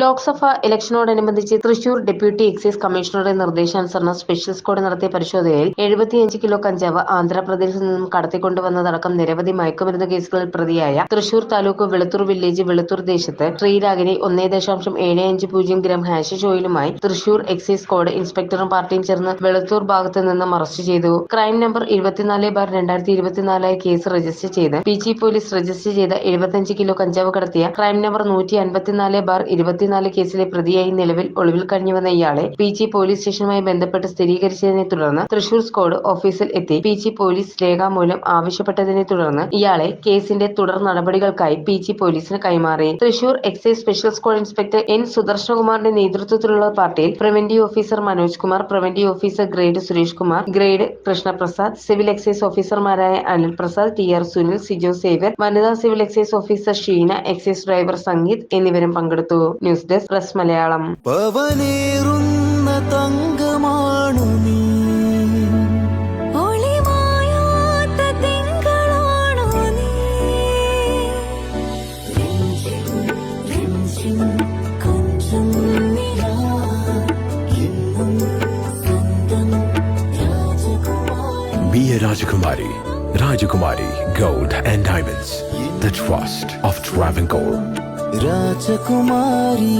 ലോക്സഭാ ഇലക്ഷനോടനുബന്ധിച്ച് Thrissur deputy excise കമ്മീഷണറുടെ നിർദ്ദേശാനുസരണം സ്പെഷ്യൽ സ്ക്വാഡ് നടത്തിയ പരിശോധനയിൽ എഴുപത്തിയഞ്ച് കിലോ കഞ്ചാവ് ആന്ധ്രാപ്രദേശിൽ നിന്നും കടത്തിക്കൊണ്ടുവന്നതടക്കം നിരവധി മയക്കുമരുന്ന് കേസുകളിൽ പ്രതിയായ തൃശൂർ താലൂക്ക് വെളുത്തൂർ വില്ലേജ് വെളുത്തൂർ ദേശത്ത് ശ്രീരാഗിനി ഒന്നേ ദശാംശം ഏഴ് അഞ്ച് പൂജ്യം ഗ്രാം ഹാഷ് ഓയിലുമായി തൃശൂർ എക്സൈസ് സ്ക്വാഡ് ഇൻസ്പെക്ടറും പാർട്ടിയും ചേർന്ന് വെളുത്തൂർ ഭാഗത്ത് നിന്നും അറസ്റ്റ് ചെയ്തു. ക്രൈം നമ്പർ ഇരുപത്തിനാല് ബാർ രണ്ടായിരത്തി ഇരുപത്തിനാലായി കേസ് രജിസ്റ്റർ ചെയ്ത് പി ജി പോലീസ് രജിസ്റ്റർ ചെയ്ത എഴുപത്തിയഞ്ച് കിലോ കഞ്ചാവ് കടത്തിയ ക്രൈം നമ്പർ നൂറ്റി അൻപത്തിനാല് ബാർ ഇരുപത്തിനാല് കേസിലെ പ്രതിയായി നിലവിൽ ഒളിവിൽ കഴിഞ്ഞു വന്ന ഇയാളെ പി ജി പോലീസ് സ്റ്റേഷനുമായി ബന്ധപ്പെട്ട് സ്ഥിരീകരിച്ചതിനെ തുടർന്ന് തൃശൂർ സ്ക്വാഡ് ഓഫീസിൽ എത്തി. പി ജി പോലീസ് രേഖാമൂലം ആവശ്യപ്പെട്ടതിനെ തുടർന്ന് ഇയാളെ കേസിന്റെ തുടർ നടപടികൾക്കായി പി ജി പോലീസിന് കൈമാറി. Thrissur excise special squad inspector N സുദർശനകുമാറിന്റെ നേതൃത്വത്തിലുള്ള പാർട്ടിയിൽ preventive officer Manoj Kumar preventive officer grade Suresh Kumar grade Krishnaprasad civil excise ഓഫീസർമാരായ Anil Prasad T R Sunil Sijo Xavier വനിതാ civil excise officer Sheena excise driver Sangeeth എന്നിവരും പങ്കെടുത്തു. News desk press Malayalam പവനേറുന്ന തങ്കമാണു നീ Be a Rajakumari. Rajakumari Gold and Diamonds. The trust of Travancore. Rajakumari.